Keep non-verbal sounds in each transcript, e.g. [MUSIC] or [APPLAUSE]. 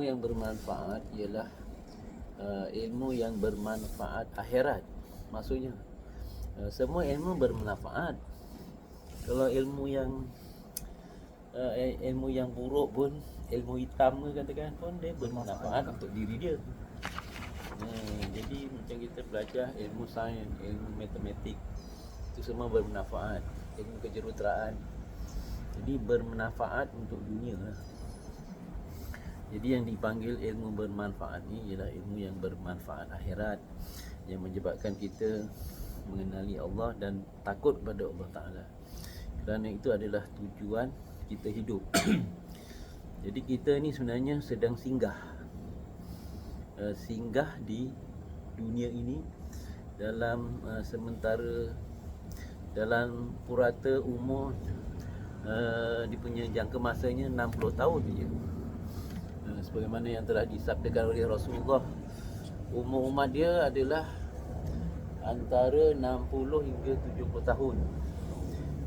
Ilmu yang bermanfaat ialah uh, ilmu yang bermanfaat akhirat. Maksudnya uh, semua ilmu bermanfaat. Kalau ilmu yang uh, ilmu yang buruk pun ilmu hitam ke katakan pun dia bermanfaat untuk diri dia. Hmm, jadi macam kita belajar ilmu sains, ilmu matematik itu semua bermanfaat. Ilmu kejuruteraan. Jadi bermanfaat untuk dunia lah. Jadi yang dipanggil ilmu bermanfaat ni ialah ilmu yang bermanfaat akhirat yang menyebabkan kita mengenali Allah dan takut pada Allah Taala. Kerana itu adalah tujuan kita hidup. [CLEARS THROAT] Jadi kita ni sebenarnya sedang singgah. Uh, singgah di dunia ini dalam uh, sementara dalam purata umur uh, dia punya jangka masanya 60 tahun saja. Uh, sebagaimana yang telah disabdakan oleh Rasulullah umur umat dia adalah antara 60 hingga 70 tahun.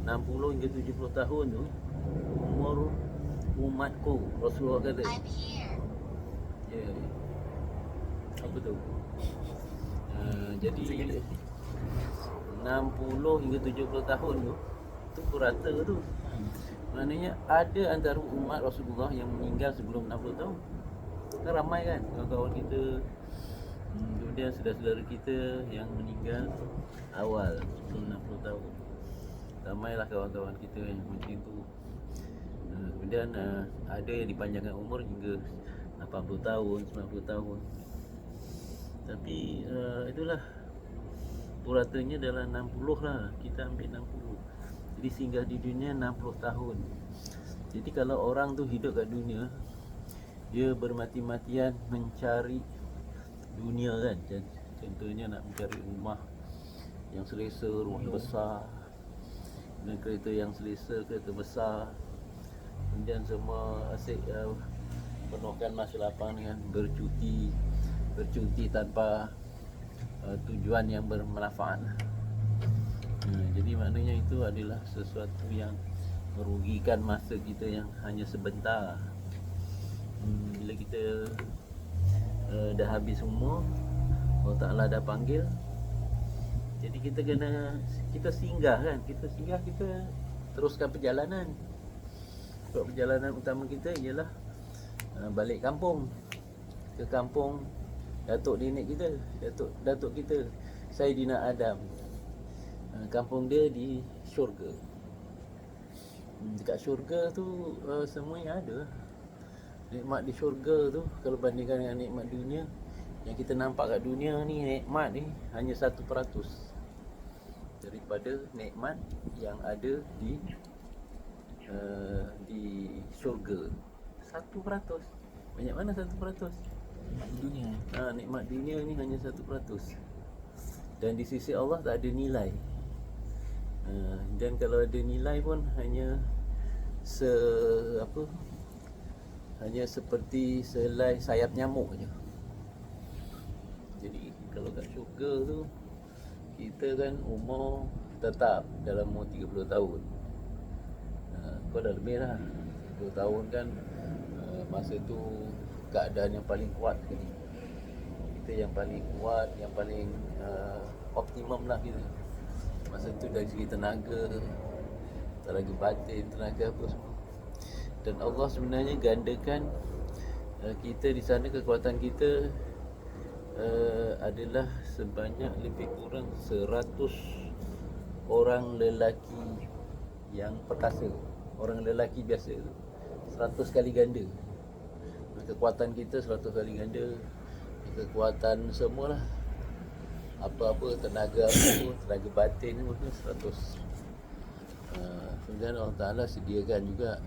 60 hingga 70 tahun tu umur umatku Rasulullah kata. I'm here. ya. Yeah. apa tu? Uh, jadi 60 hingga 70 tahun tu tu purata tu maknanya ada antara umat Rasulullah yang meninggal sebelum 60 tahun kan ramai kan kawan-kawan kita hmm, kemudian saudara-saudara kita yang meninggal awal sebelum 60 tahun ramailah kawan-kawan kita yang macam tu Uh, kemudian uh, ada yang dipanjangkan umur hingga 80 tahun, 90 tahun. Tapi uh, itulah puratanya dalam 60 lah. Kita ambil 60. Jadi singgah di dunia 60 tahun. Jadi kalau orang tu hidup kat dunia, dia bermati-matian mencari dunia kan. Con- Contohnya nak mencari rumah yang selesa, rumah besar. Dan kereta yang selesa, kereta besar. Kemudian semua asyik uh, penuhkan masa lapang dengan bercuti bercuti tanpa uh, tujuan yang bermanfaat. Uh, jadi maknanya itu adalah sesuatu yang merugikan masa kita yang hanya sebentar. Hmm, bila kita uh, dah habis semua, Allah Taala dah panggil. Jadi kita kena kita singgah kan, kita singgah kita teruskan perjalanan. Sebab perjalanan utama kita ialah uh, balik kampung ke kampung datuk nenek kita, datuk datuk kita Saidina Adam. Uh, kampung dia di syurga. Hmm, Dekat syurga tu uh, semuanya ada. Nikmat di syurga tu kalau bandingkan dengan nikmat dunia yang kita nampak kat dunia ni nikmat ni hanya 1% daripada nikmat yang ada di uh, di syurga. 1%. Banyak mana 1%? dunia Ha, nikmat dunia ni hanya 1%. Dan di sisi Allah tak ada nilai. Ha, dan kalau ada nilai pun hanya se apa? Hanya seperti selai sayap nyamuk je. Jadi kalau kat syurga tu kita kan umur tetap dalam umur 30 tahun. Ha, kau dah lebih lah 10 tahun kan uh, Masa tu keadaan yang paling kuat sekali Kita yang paling kuat, yang paling uh, optimum lah kita Masa tu dari segi tenaga Tenaga batin, tenaga apa semua. Dan Allah sebenarnya gandakan uh, Kita di sana kekuatan kita uh, Adalah sebanyak lebih kurang 100 orang lelaki yang perkasa. Orang lelaki biasa. Tu 100 kali ganda. Kekuatan kita 100 kali ganda. Kekuatan semualah apa-apa tenaga apa pun tenaga batin pun 100 uh, kemudian Allah Ta'ala sediakan juga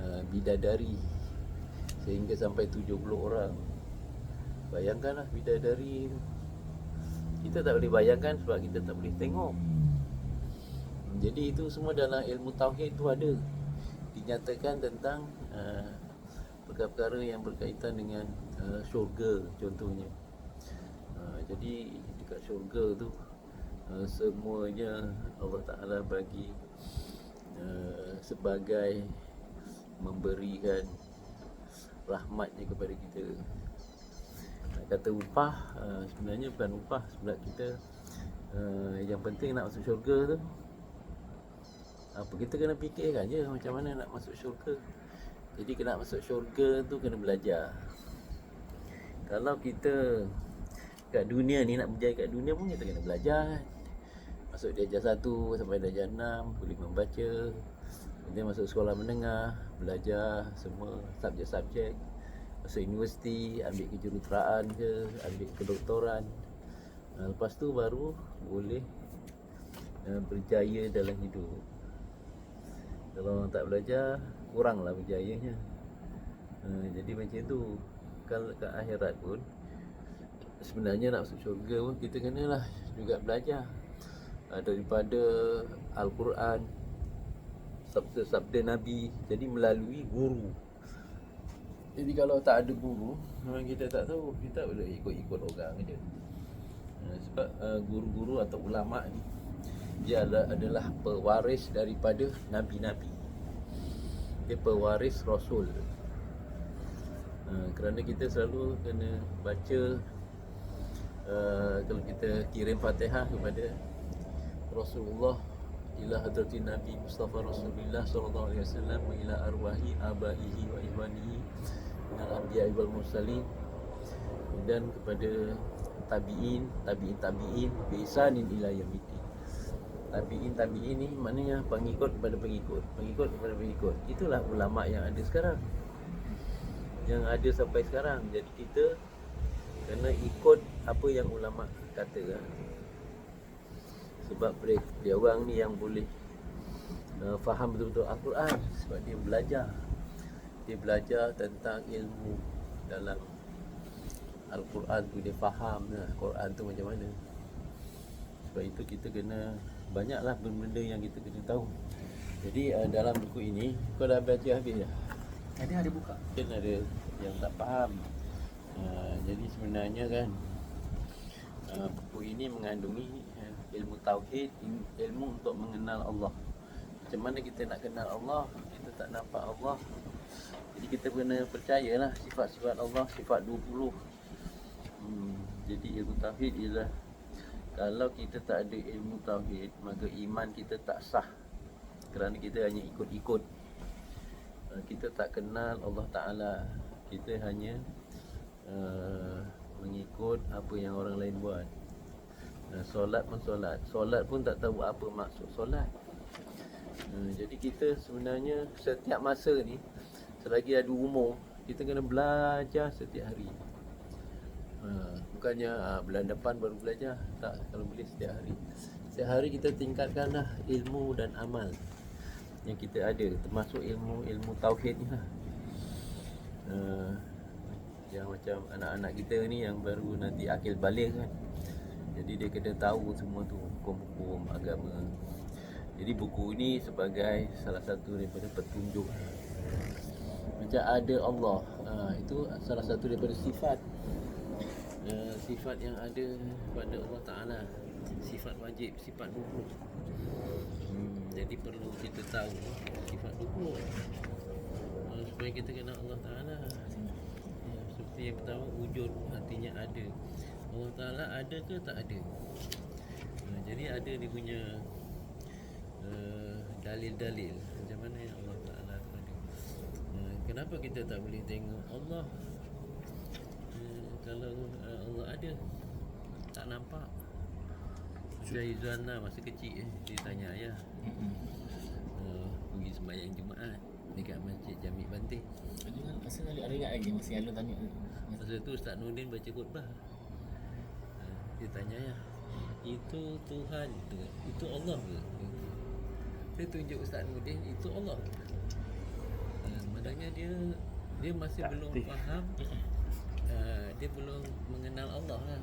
uh, bidadari sehingga sampai 70 orang. Bayangkanlah bidadari kita tak boleh bayangkan sebab kita tak boleh tengok. Jadi itu semua dalam ilmu tauhid tu ada. Dinyatakan tentang uh, perkara-perkara yang berkaitan dengan syurga contohnya. Jadi syurga tu uh, semuanya Allah Taala bagi uh, sebagai memberikan rahmatnya kepada kita. Nak kata upah uh, sebenarnya bukan upah sebab kita uh, yang penting nak masuk syurga tu apa kita kena fikirkan je macam mana nak masuk syurga. Jadi kena masuk syurga tu kena belajar. Kalau kita kat dunia ni nak berjaya kat dunia pun kita kena belajar kan? Masuk darjah satu sampai darjah enam boleh membaca. Kemudian masuk sekolah menengah belajar semua subjek-subjek. Masuk universiti ambil kejuruteraan ke ambil kedoktoran. Uh, lepas tu baru boleh uh, berjaya dalam hidup. Kalau orang tak belajar kuranglah berjayanya. Uh, jadi macam tu. Kalau ke akhirat pun sebenarnya nak masuk syurga pun kita kenalah juga belajar. Uh, daripada Al-Quran sabda-sabda Nabi jadi melalui guru. Jadi kalau tak ada guru memang kita tak tahu kita boleh ikut-ikut orang je uh, sebab uh, guru-guru atau ulama ni dia adalah, adalah pewaris daripada nabi-nabi. Dia pewaris rasul. Uh, kerana kita selalu kena baca uh, kalau kita kirim Fatihah kepada Rasulullah ila hadrati Nabi Mustafa Rasulullah sallallahu alaihi wasallam wa ila arwahi abaihi wa ihwanihi minal anbiya'i wal mursalin dan kepada tabi'in tabi'in tabi'in bi ihsanin ila yaumil tabi'in tabi'in ni maknanya pengikut kepada pengikut pengikut kepada pengikut. Itulah ulama yang ada sekarang. Yang ada sampai sekarang. Jadi kita kena ikut apa yang ulama kata kan sebab dia, dia orang ni yang boleh uh, faham betul-betul Al-Quran sebab dia belajar. Dia belajar tentang ilmu dalam Al-Quran tu dia faham lah Al-Quran tu macam mana. Sebab itu kita kena banyaklah benda-benda yang kita kena tahu. Jadi uh, dalam buku ini kau dah baca habis dah Ada ada buka. mungkin ada yang tak faham. Uh, jadi sebenarnya kan buku ini mengandungi uh, ilmu tauhid il- ilmu untuk mengenal Allah. Macam mana kita nak kenal Allah kita tak nampak Allah. Jadi kita kena percayalah sifat-sifat Allah sifat 20 hmm, jadi ilmu tauhid ialah kalau kita tak ada ilmu tauhid maka iman kita tak sah. Kerana kita hanya ikut-ikut. Uh, kita tak kenal Allah Ta'ala. Kita hanya uh, mengikut apa yang orang lain buat. Solat pun solat. Solat pun tak tahu apa maksud solat. Jadi kita sebenarnya setiap masa ni selagi ada umur kita kena belajar setiap hari. Bukannya uh, bulan depan baru belajar. Tak kalau boleh setiap hari. Setiap hari kita tingkatkanlah ilmu dan amal yang kita ada termasuk ilmu ilmu tauhid ni lah. Uh, yang macam anak-anak kita ni yang baru nanti akil balik kan. Jadi dia kena tahu semua tu hukum-hukum agama. Jadi buku ni sebagai salah satu daripada petunjuk. Macam ada Allah. Uh, itu salah satu daripada sifat. Uh, sifat yang ada pada Allah Ta'ala. Sifat wajib, sifat luhur Hmm, jadi perlu kita tahu sifat dukung uh, supaya kita kenal Allah Taala. Seperti yang pertama wujud artinya ada. Allah Taala ada ke tak ada? Uh, jadi ada dia punya uh, dalil-dalil macam mana yang Allah Taala tu ada. Uh, kenapa kita tak boleh tengok Allah uh, kalau uh, Allah ada tak nampak Zaizana masa kecil eh, dia tanya ayah uh, pergi sembahyang Jumaat dekat Masjid Jami Banting. Ada kan rasa ada ada ingat lagi masih Alun tanya. Masa tu Ustaz Nurdin baca khutbah. Uh, dia tanya ayah, itu Tuhan ke? Itu Allah ke? Dia tunjuk Ustaz Nurdin itu Allah. Uh, maknanya dia dia masih belum faham uh, dia belum mengenal Allah lah.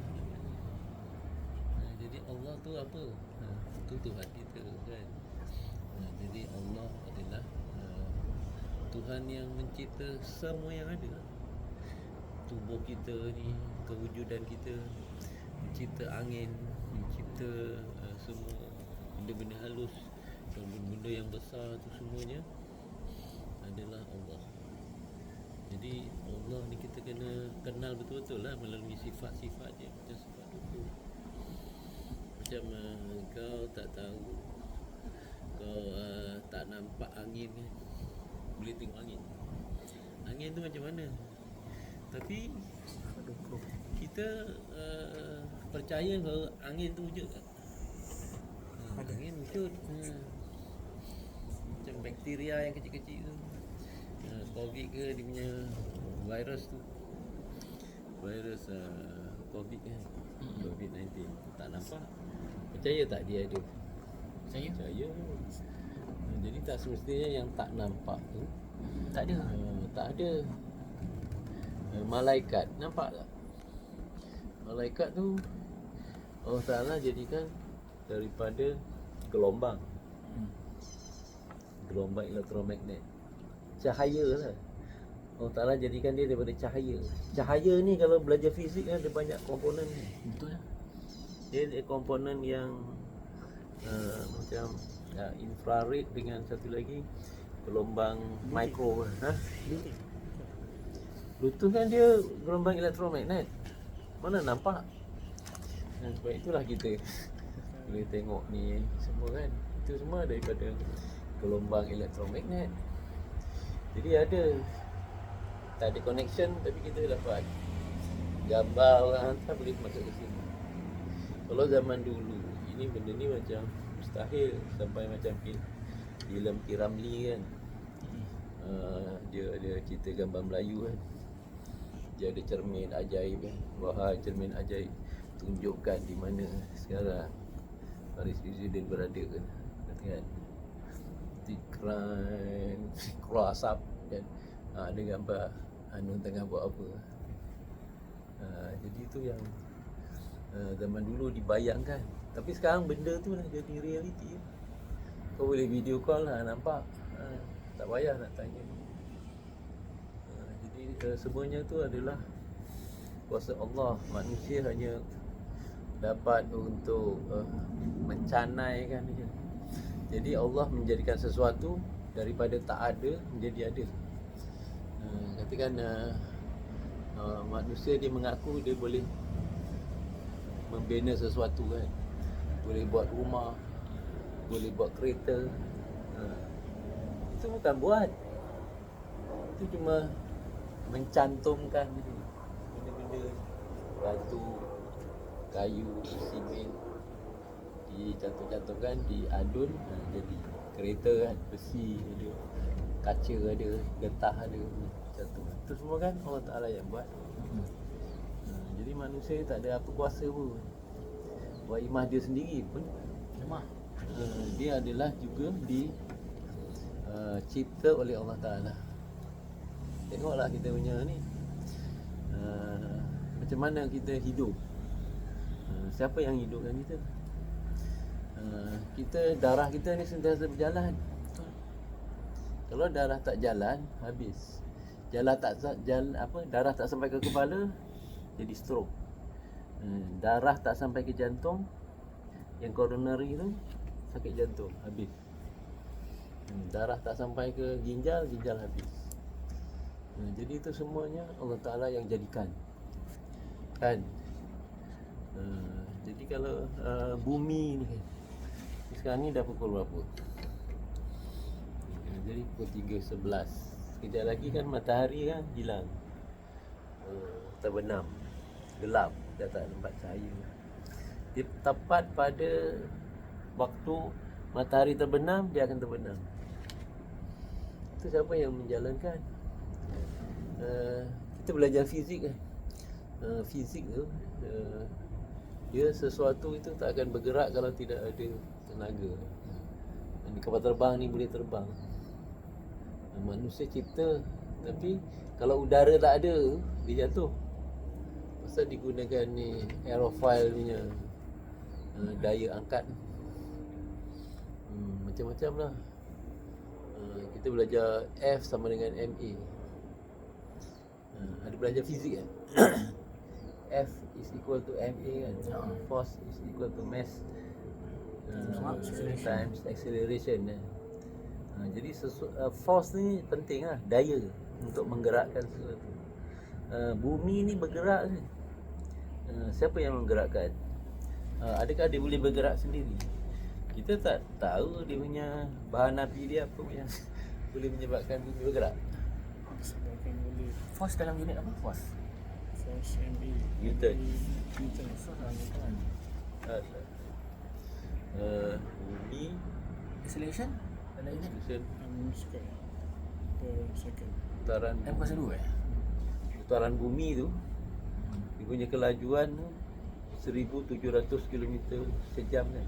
Uh, jadi Allah tu apa? Uh, tu Tuhan kita kan. Uh, jadi Allah adalah Tuhan yang mencipta semua yang ada. Tubuh kita ni, kewujudan kita, mencipta angin, mencipta uh, semua benda-benda halus dan benda-benda yang besar tu semuanya adalah Allah. Jadi Allah ni kita kena kenal betul-betul lah melalui sifat-sifat dia macam sifat hukum. Macam uh, kau tak tahu kau uh, tak nampak angin kan. Boleh tengok angin. Angin tu macam mana? Tapi kita uh, percaya bahawa angin tu wujud tak? Ha, angin wujud. Ha. Macam bakteria yang kecil-kecil tu. Ha, Covid ke dia punya virus tu. Virus uh, Covid kan. Covid-19 tak nampak. Percaya tak dia ada? Saya Percaya. Jadi tak semestinya yang tak nampak tu tak ada. Uh, tak ada. Uh, malaikat. Nampak tak? Malaikat tu Allah Taala jadikan daripada gelombang. Hmm. gelombang elektromagnet. Cahaya lah. Allah Taala jadikan dia daripada cahaya. Cahaya ni kalau belajar fizik kan dia banyak komponen ni. Betul lah. dia ada komponen yang uh, macam uh, infrared dengan satu lagi gelombang mikro ha? Bluetooth. Kan dia gelombang elektromagnet. Mana nampak? Dan sebab itulah kita [LAUGHS] boleh tengok ni semua kan. Itu semua daripada gelombang elektromagnet. Jadi ada tak ada connection tapi kita dapat gambar orang hantar boleh masuk ke sini. Kalau zaman dulu ini benda ni macam mustahil sampai macam fil- filem Kiramli kan. Uh, dia ada cerita gambar Melayu kan. Dia ada cermin ajaib kan. Wahai cermin ajaib tunjukkan di mana sekarang Paris Presiden berada kan. Kan tikran keluar asap kan. Ha, ada gambar anu tengah buat apa. Ha, jadi itu yang uh, zaman dulu dibayangkan tapi sekarang benda tu dah jadi realiti kau boleh video call lah nampak. Ha, tak payah nak tanya. Ha, jadi uh, semuanya tu adalah kuasa Allah. Manusia hanya dapat untuk uh, mencanaikan je jadi Allah menjadikan sesuatu daripada tak ada menjadi ada. Uh, katakan uh, uh, manusia dia mengaku dia boleh membina sesuatu kan boleh buat rumah boleh buat kereta. Ha. itu bukan buat. Itu cuma mencantumkan benda-benda batu kayu simen dicantum-cantumkan diadun ha, jadi kereta kan besi ada kaca ada getah ada cantum itu semua kan Allah Taala yang buat. Hmm. ha, jadi manusia tak ada apa kuasa pun buat imah dia sendiri pun Lemah. uh, dia adalah juga di uh, cipta oleh Allah Taala. Tengoklah kita punya ni uh, macam mana kita hidup. Uh, siapa yang hidupkan kita? Uh, kita darah kita ni sentiasa berjalan. Kalau darah tak jalan, habis. Jalan tak jalan apa? Darah tak sampai ke kepala, jadi stroke. Hmm, darah tak sampai ke jantung, yang coronary tu sakit jantung, habis. Hmm, darah tak sampai ke ginjal, ginjal habis. Hmm, jadi itu semuanya Allah Taala yang jadikan. Kan? Uh, jadi kalau uh, bumi ni kan sekarang ni dah pukul berapa? Uh, jadi pukul 3.11 Sekejap lagi kan matahari kan hilang uh, Terbenam Gelap Dah tak nampak cahaya. Dia tepat pada Waktu matahari terbenam Dia akan terbenam. Itu siapa yang menjalankan? Uh, Kita belajar fizik uh, Fizik tu uh, Dia sesuatu itu tak akan bergerak Kalau tidak ada tenaga. Dan kapal terbang ni boleh terbang. Manusia cipta tapi kalau udara tak ada dia jatuh pasal digunakan ni aerofoil punya uh, daya angkat. Hmm, macam-macam lah. Uh, kita belajar F sama dengan MA uh, ada belajar fizik kan? [COUGHS] F is equal to MA kan? Force is equal to mass uh, times acceleration kan Ha, jadi sesu, uh, force ni penting lah, daya. untuk menggerakkan sesuatu. Uh, bumi ni bergerak ke? Uh, siapa yang menggerakkan? Uh, adakah dia boleh bergerak sendiri? Kita tak tahu dia punya bahan api dia apa yang [LAUGHS] boleh menyebabkan bumi bergerak. Sebabkan boleh Force dalam unit apa? Force. force MA. Newton. Newton. Force dalam unit. Uh, uh, bumi Acceleration dalam unit. acceleration M square per second. putaran M kuasa 2 eh? putaran bumi tu punya kelajuan tu 1700 km sejam kan.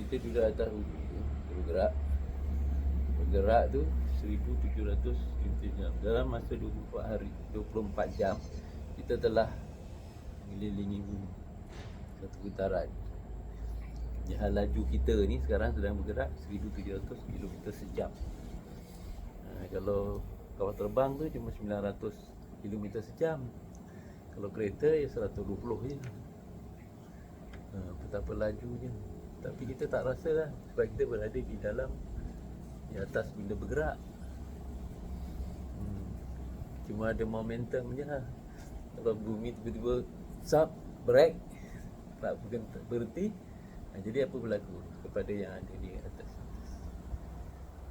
Kita atas bumi tu bergerak. Bergerak tu 1700 km sejam. Dalam masa 24 hari 24 jam kita telah mengelilingi bumi. Satu putaran. Jalan laju kita ni sekarang sedang bergerak 1700 km sejam. Ha, kalau kapal terbang tu cuma 900 km sejam. Kalau kereta ya 120 je. Ha, betapa lajunya. Tapi kita tak rasa lah sebab kita berada di dalam di atas benda bergerak. Hmm. Cuma ada momentum je lah. Kalau bumi tiba-tiba sub, break, tak berhenti. Ha, jadi apa berlaku kepada yang ada di atas?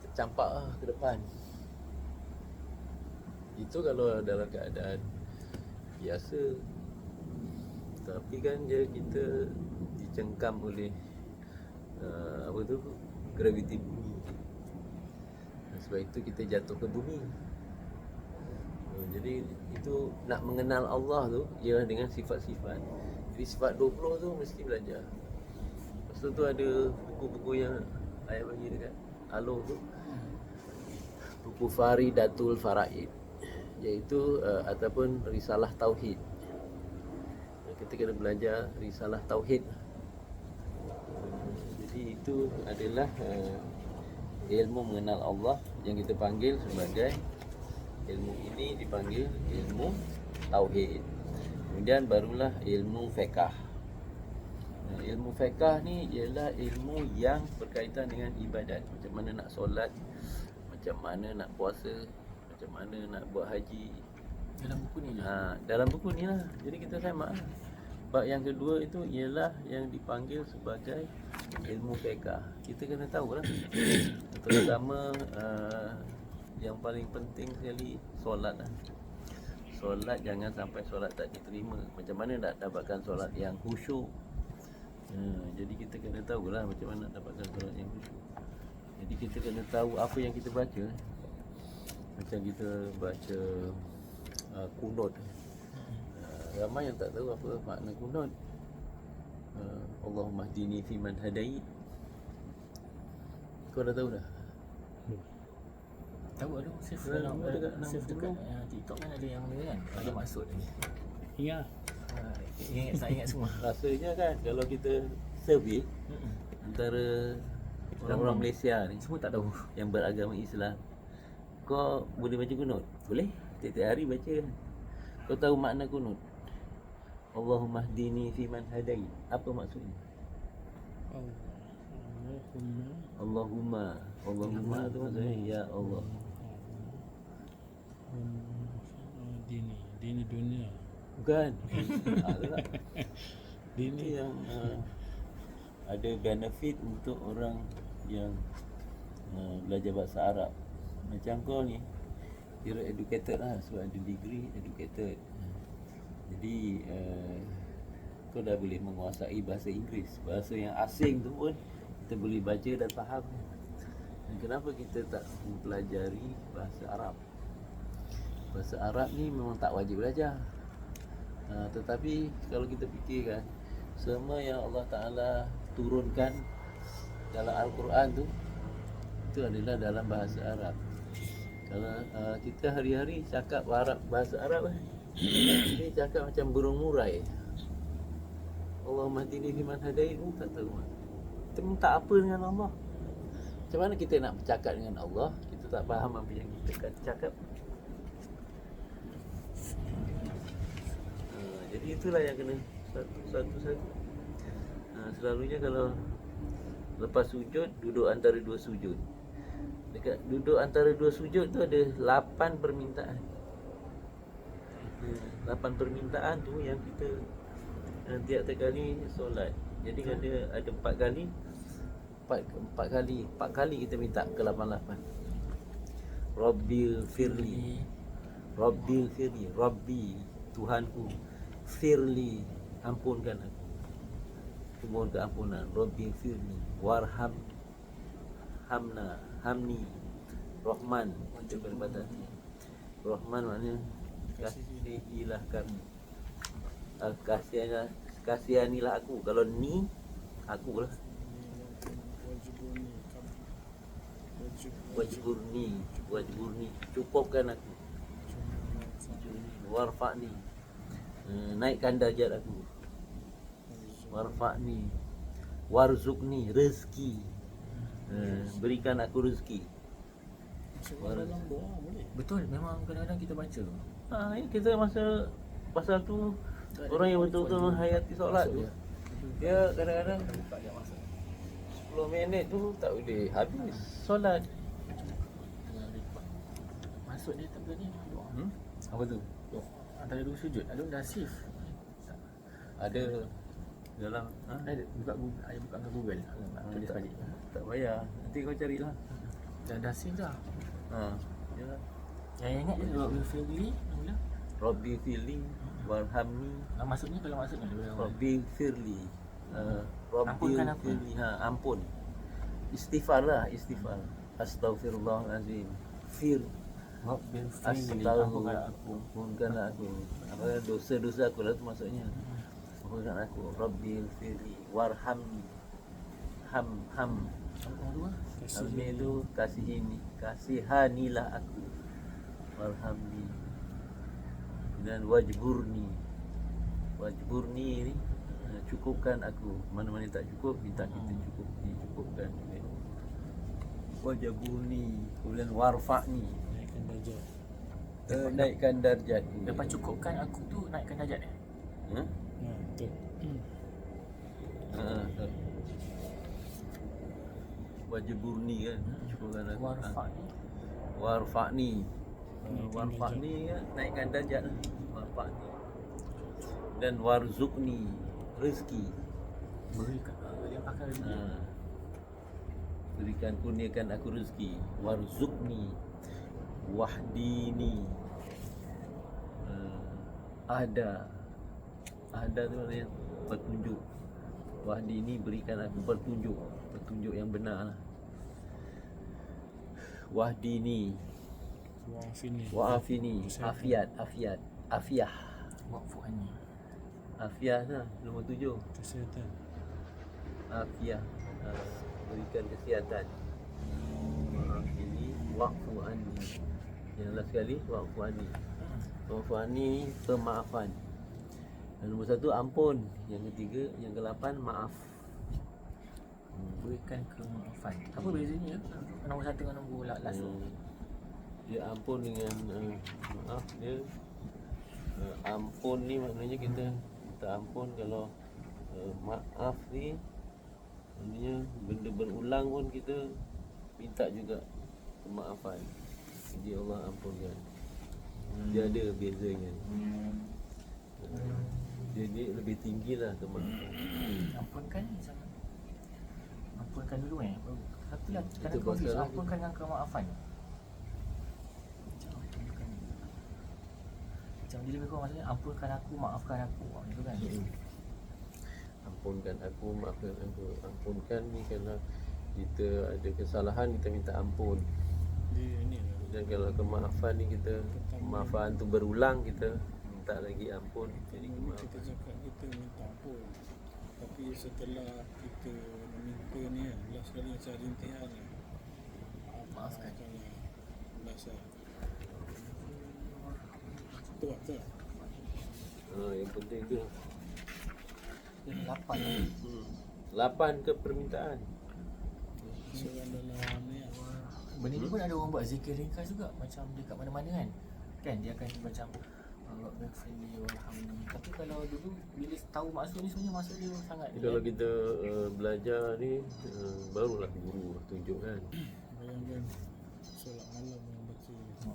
Tercampak lah ke depan. Itu kalau dalam keadaan biasa Tapi kan dia kita dicengkam oleh uh, apa tu graviti bumi. Sebab itu kita jatuh ke bumi. Uh, jadi itu nak mengenal Allah tu ialah dengan sifat-sifat. Jadi sifat 20 tu mesti belajar. Lepas tu, tu ada buku-buku yang ayah bagi dekat Aloh tu. Buku Faridatul Faraid iaitu uh, ataupun risalah tauhid. Kita kena belajar risalah tauhid. Uh, jadi itu adalah uh, ilmu mengenal Allah yang kita panggil sebagai ilmu ini dipanggil ilmu tauhid. Kemudian barulah ilmu fiqh. Ilmu fiqh ni ialah ilmu yang berkaitan dengan ibadat. Macam mana nak solat, macam mana nak puasa, macam mana nak buat haji. Dalam buku ni. Ha, dalam buku ni lah. Jadi kita sama lah. Bab yang kedua itu ialah yang dipanggil sebagai ilmu fiqh. Kita kena tahu lah. Terutama uh, yang paling penting sekali solat lah. Solat jangan sampai solat tak diterima. Macam mana nak dapatkan solat yang khusyuk. Ha, jadi kita kena tahu lah macam mana nak dapatkan solat yang khusyuk. Jadi kita kena tahu apa yang kita baca. Macam kita baca uh, kunut. Uh, ramai yang tak tahu apa makna kunut. Uh, Allahumma hdini fi man hadait. Kau dah tahu dah? Tahu ada save dalam dekat dekat save 60. dekat uh, TikTok kan ada yang ni kan. Ada maksud ni. Ya. Uh, ingat tak ingat semua. [LAUGHS] Rasanya kan kalau kita survey antara orang-orang Malaysia ni Semua tak tahu. yang beragama Islam kau boleh baca kunut? Boleh. Tiap-tiap hari baca. Kau tahu makna kunut? Allahumma hdini fi man hadai. Apa maksudnya? Allahumma Allahumma. Allahumma tu maksudnya ya Allah. dini dini dunia Bukan. [LAUGHS] Dini Ini yang uh, ada benefit untuk orang yang uh, belajar bahasa Arab. Macam kau ni, kira educated lah sebab ada degree educated. Jadi uh, kau dah boleh menguasai bahasa Inggeris. Bahasa yang asing tu pun kita boleh baca dan faham. Dan kenapa kita tak mempelajari bahasa Arab? Bahasa Arab ni memang tak wajib belajar. Ha, tetapi kalau kita fikirkan semua yang Allah Taala turunkan dalam Al-Quran tu itu adalah dalam bahasa Arab. Kalau uh, kita hari-hari cakap Arab bahasa Arab [COUGHS] kan. Ini cakap macam burung murai. Allahumma hdini fi man hadait pun tak tahu. Kita pun tak apa dengan Allah. Macam mana kita nak bercakap dengan Allah Kita tak faham apa yang kita kan cakap ha, Jadi itulah yang kena Satu-satu ha, Selalunya kalau Lepas sujud Duduk antara dua sujud Dekat duduk antara dua sujud tu ada 8 permintaan. Hmm, 8 permintaan tu yang kita uh, tiap-tiap kali solat. Jadi ada ada 4 kali 4 4 kali 4 kali kita minta ke 88. Rabbil firli Rabbil firli Rabbi Tuhanku Firli Ampunkan aku. Aku mohon keampunan Rabbil firli Warham Hamna Hamni Rahman Macam peribatan Rahman maknanya Kasihilah kami Ah, Kasihanilah Kasihanilah aku. Kalau ni Aku lah. Wajib. Wajburni Wajburni. Cukupkan aku. Warfa'ni. Uh, Naikkan darjat aku. Warfa'ni. Warzukni Rezeki uh, Berikan aku rezeki Masuk dalam doa boleh. Betul, memang kadang-kadang kita baca. ha, ini Kita masa Pasal tu Orang yang betul-betul menghayati solat tu Dia kadang-kadang Tak ada masa. 10 minit tu tak boleh habis solat. Masuk dia tak doa. hmm? Apa tu? Doa. Antara dua sujud. Ada. Tak. Ada Dalam ha? Ada buka Google, ada buka Google. Nak tulis tak, balik. Tak payah. Nanti kau carilah. Dah dah shift dah. ha. Ya. Yang ingat je Rabbil Firli Mula Rabbi fili warhamni ah, Maksudnya kalau maksudnya? Daripada awal Rabbi firli uh, aku. firli ha, ampun. Istighfar lah istighfar. Astaghfirullahalazim. Fir Rabbil Firli Ampunkan aku. ampunkanlah aku. Apa dosa-dosa aku lah tu maksudnya. Ampunkan aku. Rabbi firli warhamni. Ham ham? Habis tu kasihini kasihanilah aku warhamni dan wajburni wajburni ni eh, cukupkan aku mana-mana tak cukup minta kita cukup dicukupkan wajburni kemudian warfa'ni Naikkan darjat. uh, naikkan darjat Lepas cukupkan aku tu naikkan darjat eh? ha? Ha, betul. Hmm. Ha, ha. wajburni kan cukupkan aku Warfa ni warfa'ni Naikkan warfa'ni kan naikkan darjat lah. warfa'ni dan warzukni rezeki. Berikan pakai rezeki ha. berikan. Kurniakan aku rezeki. Warzukni wahdini. Uh, ada ada tu maknanya petunjuk wahdini berikan aku petunjuk. Petunjuk yang benar lah. Wahdini Wa'afini. Wa'afini Kesihatan. Afiat Afiat. Afiah. Wakfu ni. Afiah lah Nombor tujuh. Kesihatan. Afiah. Uh, Berikan kesihatan. Wa'afini Wa'fu anni Yang last sekali Wa'fu anni Wa'fu anni Pemaafan Dan nombor satu Ampun. Yang ketiga Yang kelapan Maaf. Hmm. Berikan kemaafan Apa bezanya Nombor satu dengan nombor la- last. Tu Hmm. Dia ampun dengan uh, Maaf dia uh, Ampun ni maknanya kita Kita ampun kalau uh, Maaf ni Maknanya benda berulang pun kita Minta juga Kemaafan. Jadi Allah ampunkan. Dia ada bezanya. Uh, Dia, dia lebih tinggi lah kemaafan Ampunkan ni sama. Ampunkan dulu eh. Tapi lah kadang pasal confuse lagi. Ampunkan dengan kemaafan. Macam dia lebih kurang maksudnya Ampunkan aku, maafkan aku. Macam tu kan? Ampunkan aku, maafkan aku. Ampunkan ni kalau kita ada kesalahan kita minta ampun. Dia ni lah. Dan kalau kemaafan ni kita Kemaafan tu berulang kita Minta lagi ampun Jadi Dulu kita cakap kita minta ampun. Tapi setelah kita meminta ni kan, last kali macam rintihan ni. Maafkan. Maafkanlah. Last lah. Betul tak? Betul tak? ha, Yang penting tu lapan hmm. Lapan ke permintaan Seorang dalam ni. Benda ni pun ada orang buat zikir ringkas juga Macam dekat mana-mana kan Kan dia akan macam Allah Tapi kalau dulu bila tahu maksud ni sebenarnya maksud dia sangat Jadi Kalau kita uh, belajar ni uh, Barulah guru tunjuk kan. Bayangkan malam yang baca. Ha,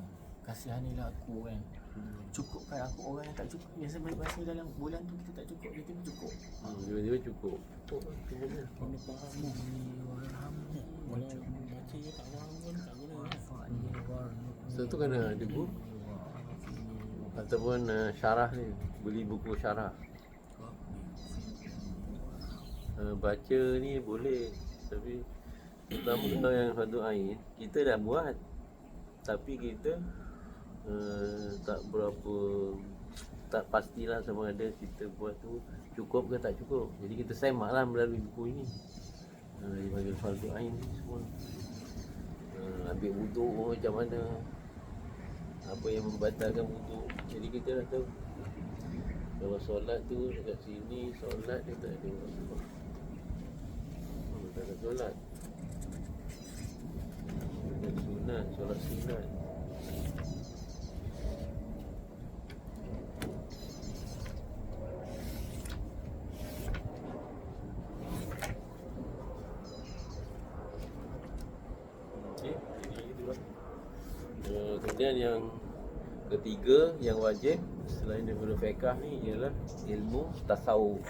Kasihanilah aku kan. Hmm. Cukupkan aku orang yang tak cukup. Biasa biasa dalam bulan tu kita tak cukup Dia tiba cukup. Hmm, Tiba-tiba cukup. Tunggu dia. Kena faham ni Warhamni Kalau baca je tak faham pun tak guna. Tu kena ada guru ataupun uh, syarah ni, beli buku syarah. Uh, baca ni boleh. Tapi pertama kalau yang fardu ain kita dah buat. Tapi kita uh, tak berapa tak pastilah sama ada kita buat tu cukup ke tak cukup. Jadi kita semak lah melalui buku ini. Uh, dia panggil fardu ain ni semua. Uh, ambil wuduk macam mana apa yang membatalkan wuduk. Jadi kita dah tahu. Kalau solat tu dekat sini solat dia tak ada. Apa Oh, tak ada solat. Solat sunat, solat sunat. Uh, kemudian yang ketiga yang wajib selain daripada fiqah ni ialah ilmu tasawuf.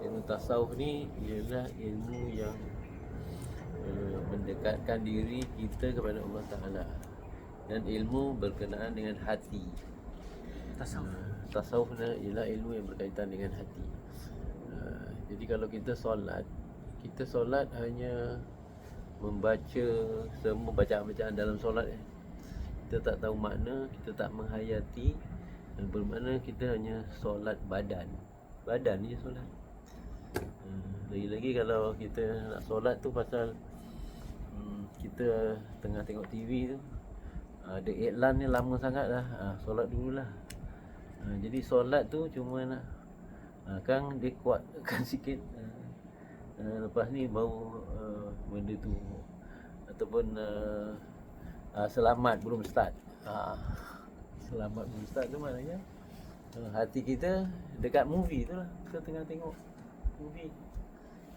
Ilmu tasawuf ni ialah ilmu yang uh, mendekatkan diri kita kepada Allah Taala dan ilmu berkenaan dengan hati. Tasawuf Uh, tasawuf ni ialah ilmu yang berkaitan dengan hati. Uh, jadi kalau kita solat, kita solat hanya membaca semua bacaan-bacaan dalam solat eh. Kita tak tahu makna, kita tak menghayati bermakna kita hanya solat badan. Badan je solat. Hmm, Lagi-lagi kalau kita nak solat tu pasal hmm, kita tengah tengok TV tu ada iklan ni lama sangat dah. Ha, solat dululah. Ha, jadi solat tu cuma nak kan dia kuatkan [LAUGHS] sikit. Lepas ni baru benda tu ataupun uh, uh, selamat belum start. Uh, selamat belum start tu maknanya uh, hati kita dekat movie tu lah. Kita tengah tengok movie.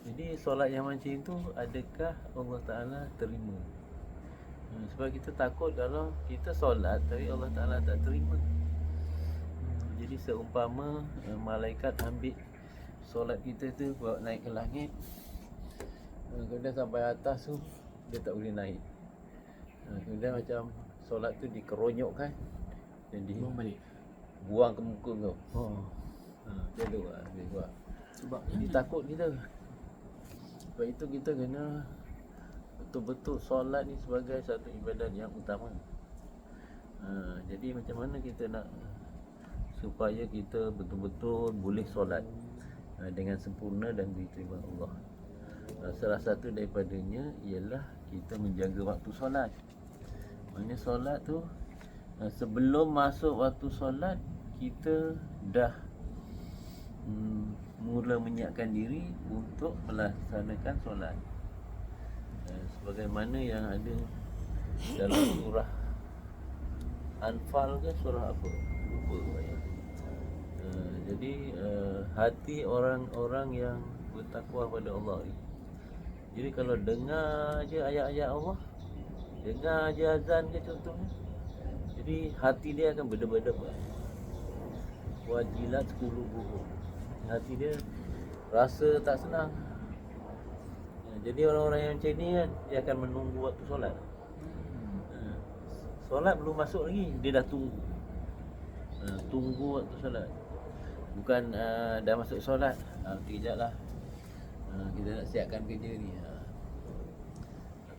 Jadi solat yang macam tu adakah Allah Taala terima? Uh, sebab kita takut kalau kita solat tapi Allah Taala tak terima. Hmm, Jadi seumpama malaikat ambil solat kita tu bawa naik ke langit kemudian sampai atas tu dia tak boleh naik uh, kemudian macam solat tu dikeronyokkan dan Buang balik? dibuang ke muka kau. Oh. uh, dia tu lah dia buat. Sebab jadi takut kita. Sebab itu kita kena betul-betul solat ni sebagai satu ibadat yang utama. Uh, jadi macam mana kita nak supaya kita betul-betul boleh solat? Uh, dengan sempurna dan diterima Allah. Uh, salah satu daripadanya ialah kita menjaga waktu solat maknanya solat tu uh, sebelum masuk waktu solat kita dah hmm, mula menyiapkan diri untuk melaksanakan solat. Uh, sebagaimana yang ada dalam [COUGHS] surah Anfal ke surah apa? Lupa saya uh, jadi uh, hati orang-orang yang bertakwa pada Allah ni. Jadi kalau dengar je ayat-ayat Allah dengar je azan ke contohnya. Jadi hati dia akan berdebak-debak wajilat qulubuhum hati dia rasa tak senang. Ya, jadi orang-orang yang macam ni kan dia akan menunggu waktu solat. Ha, solat belum masuk lagi dia dah tunggu. Ha, tunggu waktu solat. Bukan uh, dah masuk solat. Uh, kejap lah. Uh, kita nak siapkan kerja ni. Ha.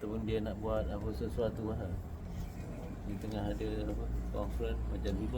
Ataupun dia nak buat apa sesuatu ha. di tengah ada apa conference macam dulu